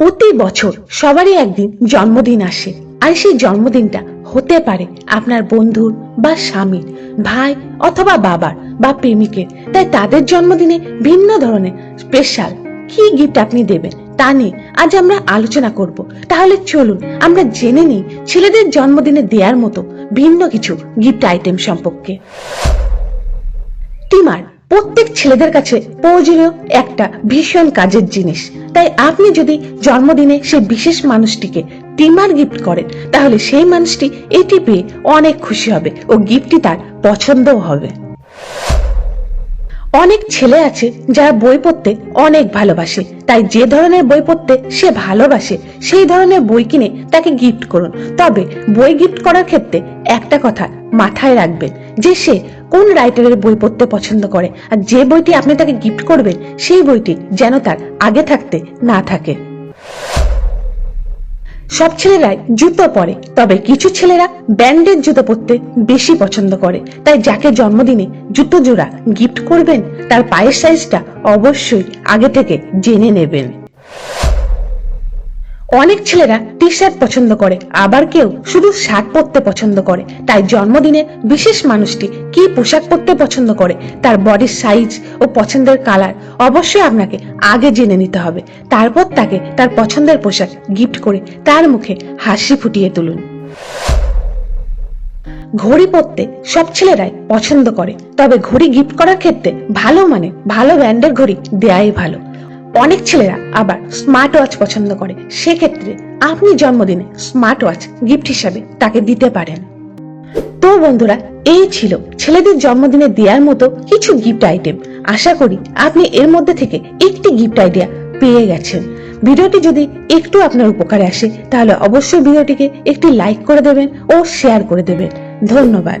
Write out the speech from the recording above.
প্রতি বছর সবারই একদিন জন্মদিন আসে। আর সেই জন্মদিনটা হতে পারে আপনার বন্ধুর বা স্বামীর, ভাই অথবা বাবার বা প্রেমিকের। তাই তাদের জন্মদিনে ভিন্ন ধরনের স্পেশাল কি গিফট আপনি দেবেন তা নিয়ে আজ আমরা আলোচনা করব। তাহলে চলুন আমরা জেনে নিই ছেলেদের জন্মদিনে দেওয়ার মতো ভিন্ন কিছু গিফট আইটেম সম্পর্কে। ছেলেদের কাছে প্রয়োজনীয় একটা ভীষণ কাজের জিনিস। তাই আপনি যদি জন্মদিনে সেই বিশেষ মানুষটিকে টিমার গিফট করেন, তাহলে সেই মানুষটি এটি পেয়ে অনেক খুশি হবে ও গিফটটি তার পছন্দও হবে। অনেক ছেলে আছে যারা বই পড়তে অনেক ভালোবাসে। তাই যে ধরনের বই পড়তে সে ভালোবাসে, সেই ধরনের বই কিনে তাকে গিফট করুন। তবে বই গিফট করার ক্ষেত্রে একটা কথা মাথায় রাখবেন যে সে কোন রাইটারের বই পড়তে পছন্দ করে। আর যে বইটি আপনি তাকে গিফট করবেন, সেই বইটি যেন তার আগে থাকতে না থাকে। সব ছেলেরাই জুতো পরে, তবে কিছু ছেলেরা ব্যান্ডের জুতো পরতে বেশি পছন্দ করে। তাই যাকে জন্মদিনে জুতো জোড়া গিফট করবেন, তার পায়ের সাইজটা অবশ্যই আগে থেকে জেনে নেবেন। অনেক ছেলেরা টি শার্ট পছন্দ করে, আবার কেউ শুধু শার্ট পরতে পছন্দ করে। তাই জন্মদিনে বিশেষ মানুষটি কি পোশাক পরতে পছন্দ করে, তার বডির সাইজ ও পছন্দের কালার অবশ্যই আপনাকে আগে জেনে নিতে হবে। তারপর তাকে তার পছন্দের পোশাক গিফট করে তার মুখে হাসি ফুটিয়ে তুলুন। ঘড়ি পরতে সব ছেলেরাই পছন্দ করে, তবে ঘড়ি গিফট করার ক্ষেত্রে ভালো মানে ভালো ব্র্যান্ডের ঘড়ি দেয়াই ভালো। অনেক ছেলেরা আবার স্মার্ট ওয়াচ পছন্দ করে। সেক্ষেত্রে আপনি জন্মদিনে স্মার্ট ওয়াচ গিফট হিসাবে তাকে দিতে পারেন। তো বন্ধুরা, এই ছিল ছেলেদের জন্মদিনে দেওয়ার মতো কিছু গিফট আইটেম আশা করি আপনি এর মধ্যে থেকে একটি গিফট আইডিয়া পেয়ে গেছেন। ভিডিওটি যদি একটু আপনার উপকারে আসে, তাহলে অবশ্যই ভিডিওটিকে একটি লাইক করে দেবেন ও শেয়ার করে দেবেন। ধন্যবাদ।